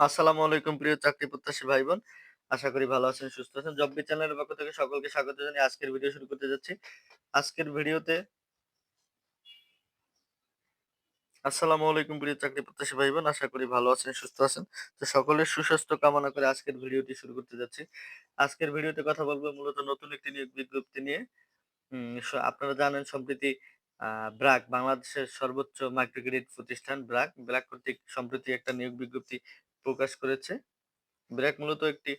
আসসালামু আলাইকুম প্রিয় চাকরি প্রত্যাশী ভাই বোন আশা করি ভালো আছেন সুস্থ আছেন। জববি চ্যানেলের পক্ষ থেকে সকলকে স্বাগত জানিয়ে আজকের ভিডিও শুরু করতে যাচ্ছি। আজকের ভিডিওতে আসসালামু আলাইকুম প্রিয় চাকরি প্রত্যাশী ভাই বোন আশা করি ভালো আছেন সুস্থ আছেন। তো সকলের সুস্বাস্থ্য কামনা করে আজকের ভিডিওটি শুরু করতে যাচ্ছি। আজকের ভিডিওতে কথা বলব মূলত নতুন একটি নিয়োগ বিজ্ঞপ্তি নিয়ে। আপনারা জানেন সম্প্রতি আহ, ব্র্যাক বাংলাদেশের সর্বোচ্চ মাইক্রো ক্রেডিট প্রতিষ্ঠান ব্র্যাক ব্র্যাক কর্তৃক সম্প্রতি একটা নিয়োগ বিজ্ঞপ্তি প্রকাশ করেছে। ব্র্যাক মূলত একটি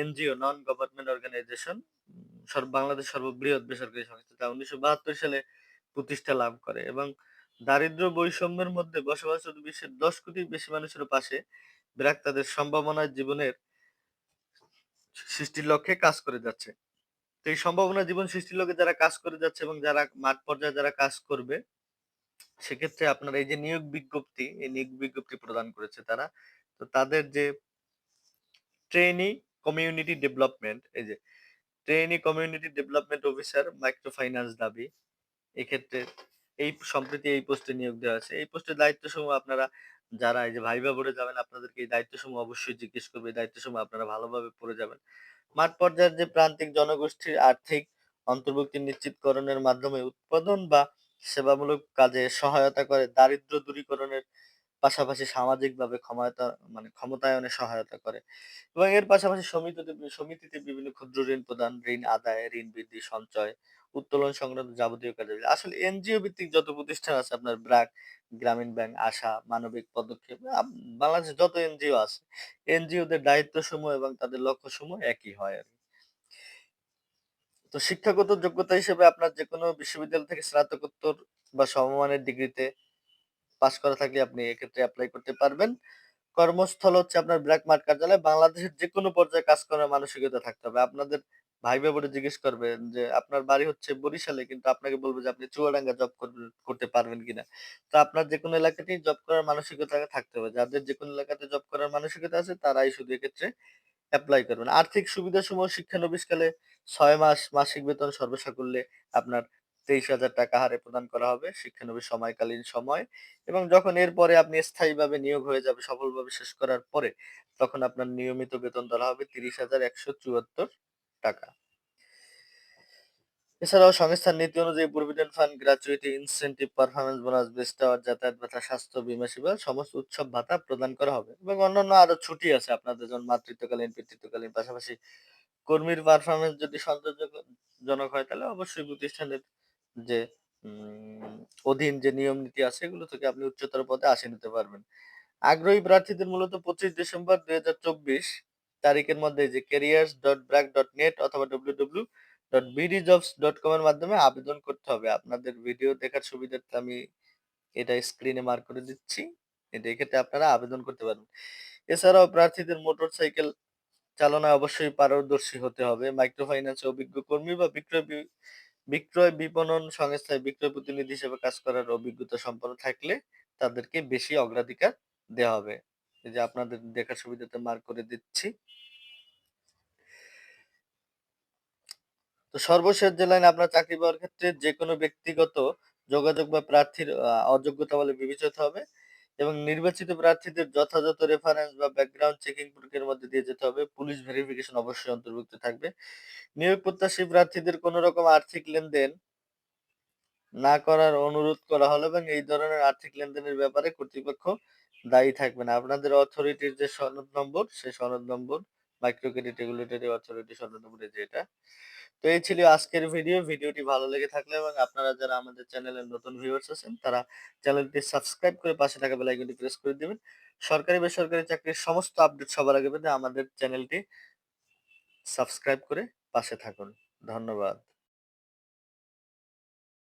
NGO non government organization Bangladesh সর্ববৃহৎ বেসরকারি সংস্থা, যা উনিশশো বাহাত্তর সালে প্রতিষ্ঠা লাভ করে এবং দারিদ্র বৈষম্যের মধ্যে বসবাসরত বিশ্বের দশ কোটি বেশি মানুষের পাশে ব্র্যাক তাদের সম্ভাবনার জীবনের সৃষ্টির লক্ষ্যে কাজ করে যাচ্ছে। তো এই সম্ভাবনা জীবন সৃষ্টির লক্ষ্যে যারা কাজ করে যাচ্ছে এবং যারা মাঠ পর্যায়ে যারা কাজ করবে সেক্ষেত্রে আপনার এই যে নিয়োগ বিজ্ঞপ্তি, এই নিয়োগ বিজ্ঞপ্তি প্রদান করেছে তারা। তো তাদের যে ট্রেনি কমিউনিটি ডেভেলপমেন্ট এই যে trainee community development officer micro finance দাবি, এক্ষেত্রে এই সম্প্রতি এই পোস্টে নিয়োগ দেওয়া আছে এই পোস্টের দায়িত্ব সমূহ আপনারা যারা এই যে ভাইবা বোর্ডে যাবেন, আপনাদেরকে এই দায়িত্ব সমূহ অবশ্যই জিজ্ঞেস করবে। এই দায়িত্ব সমূহ আপনারা ভালোভাবে পড়ে যাবেন। মাঠ পর্যায়ের যে প্রান্তিক জনগোষ্ঠীর আর্থিক অন্তর্ভুক্তি নিশ্চিতকরণের মাধ্যমে উৎপাদন বা সেবামূলক কাজে সহায়তা করে দারিদ্র দূরীকরণের পাশাপাশি সামাজিকভাবে ক্ষমতা মানে ক্ষমতায়নে সহায়তা করে এবং এর পাশাপাশি সমিতিতে সমিতিতে বিভিন্ন ক্ষুদ্র ঋণ প্রদান, ঋণ আদায়, ঋণ বৃদ্ধি, সঞ্চয়, উত্তোলন সংক্রান্ত যাবতীয় কাজে আসলে এনজিও ভিত্তিক যত প্রতিষ্ঠান আছে, আপনার ব্র্যাক, গ্রামীণ ব্যাংক, আশা, মানবিক পদক্ষেপ বাংলাদেশে যত এনজিও আছে, এনজিওদের দায়িত্ব সমূহ এবং তাদের লক্ষ্য সমূহ একই হয় আর কি। তো শিক্ষাগত যোগ্যতা হিসেবে আপনার যে কোনো বিশ্ববিদ্যালয় থেকে স্নাতকোত্তর বা সমমানের ডিগ্রিতে পাশ করা থাকলে আপনি এক্ষেত্রে অ্যাপ্লাই করতে পারবেন। কর্মস্থল হচ্ছে আপনার ব্ল্যাক মার্ট কার্যালয়। বাংলাদেশের যে কোনো পর্যায়ে কাজ করার মানসিকতা থাকতে হবে। আপনাদের ভাই বোর্ডে জিজ্ঞেস করবেন যে, আপনার বাড়ি হচ্ছে বরিশালে, কিন্তু আপনাকে বলবে যে, আপনি চুয়াডাঙ্গা জব করতে পারবেন কিনা? তো আপনার যে কোনো এলাকাতেই জব করার মানসিকতা থাকতে হবে। যাদের যে কোনো এলাকাতে জব করার মানসিকতা আছে, তারাই শুধু এক্ষেত্রে অ্যাপ্লাই করবেন। আর্থিক সুবিধাসমূহ শিক্ষানবিশকালে ছয় মাস মাসিক বেতন সর্বসাকুল্যে আপনার তেইশ হাজার টাকা হারে প্রদান করা হবে। শিক্ষানবিশ সময়কালীন সময় এবং যখন এরপরে আপনি স্থায়ীভাবে নিয়োগ হয়ে যাবে, সফলভাবে শেষ করার পরে, তখন আপনার নিয়মিত বেতন ধরা হবে তিরিশ হাজার একশো চুয়াত্তর টাকা। এছাড়াও সংস্থার নীতি অনুযায়ী provident fund gratuity incentive performance bonus best hour যাতায়াত ভাতা স্বাস্থ্য বীমা সেবা, সমস্ত উৎসব ভাতা প্রদান করা হবে এবং অন্যান্য আরও ছুটি আছে আপনাদের যেমন মাতৃত্বকালীন, পিতৃত্বকালীন পাশাপাশি কর্মীর পারফরমেন্স যদি সন্তোষজনক হয় তাহলে অবশ্যই প্রতিষ্ঠানের যে অধীন যে নিয়ম নীতি আছে এগুলো থেকে আপনি উচ্চতর পদে আসে নিতে পারবেন। আগ্রহী প্রার্থীদের মূলত পঁচিশ ডিসেম্বর দুই হাজার চব্বিশ তারিখের মধ্যে যে careers dot BRAC dot net অথবা ডব্লিউ ডব্লিউ ডট এর মাধ্যমে আবেদন করতে হবে। আপনাদের ভিডিও দেখার সুবিধার্থে আমি এটা স্ক্রিনে মার্ক করে দিচ্ছি। এটা এক্ষেত্রে আপনারা আবেদন করতে পারবেন। এছাড়াও প্রার্থীদের মোটর সাইকেল চালনায় অবশ্যই পারদর্শী হতে হবে। মাইক্রো ফাইন্যান্সে অভিজ্ঞ কর্মী বা বিক্রয় বিক্রয় বিপণন সংস্থায় বিক্রয় প্রতিনিধি হিসেবে কাজ করার অভিজ্ঞতা সম্পন্ন থাকলে তাদেরকে বেশি অগ্রাধিকার দেওয়া হবে। যে আপনাদের দেখার সুবিধাতে মার্ক করে দিচ্ছি। সর্বশেষ যে লাইন আপনার চাকরি পাওয়ার ক্ষেত্রে যে কোনো ব্যক্তিগত যোগাযোগ বা প্রার্থীর অযোগ্যতা বলে বিবেচিত হবে এবং নির্বাচিত প্রার্থীদের যথাযথ রেফারেন্স বা ব্যাকগ্রাউন্ড চেকিং প্রক্রিয়ার মধ্যে দিয়ে যেতে হবে। পুলিশ ভেরিফিকেশন অবশ্যই অন্তর্ভুক্ত থাকবে। নিয়োগ প্রত্যাশী প্রার্থীদের কোনো রকম আর্থিক লেনদেন না করার অনুরোধ করা হলো এবং এই ধরনের আর্থিক লেনদেনের ব্যাপারে কর্তৃপক্ষ দায়ী থাকবে না। আপনাদের অথরিটির যে সনদ নম্বর, সেই সনদ নম্বর মাইক্রো ক্রেডিট রেগুলেটরি অথরিটি সনদ নম্বরে যেটা তো এই ছিল আজকের ভিডিও। ভিডিওটি ভালো লেগে থাকলে এবং আপনারা যারা আমাদের চ্যানেলের নতুন ভিউয়ার্স আছেন, তারা চ্যানেলটি সাবস্ক্রাইব করে পাশে থাকা বেল আইকনটি প্রেস করে দিবেন। সরকারি, বেসরকারি চাকরির সমস্ত আপডেট সবার আগে পেতে আমাদের চ্যানেলটি সাবস্ক্রাইব করে পাশে থাকুন। ধন্যবাদ।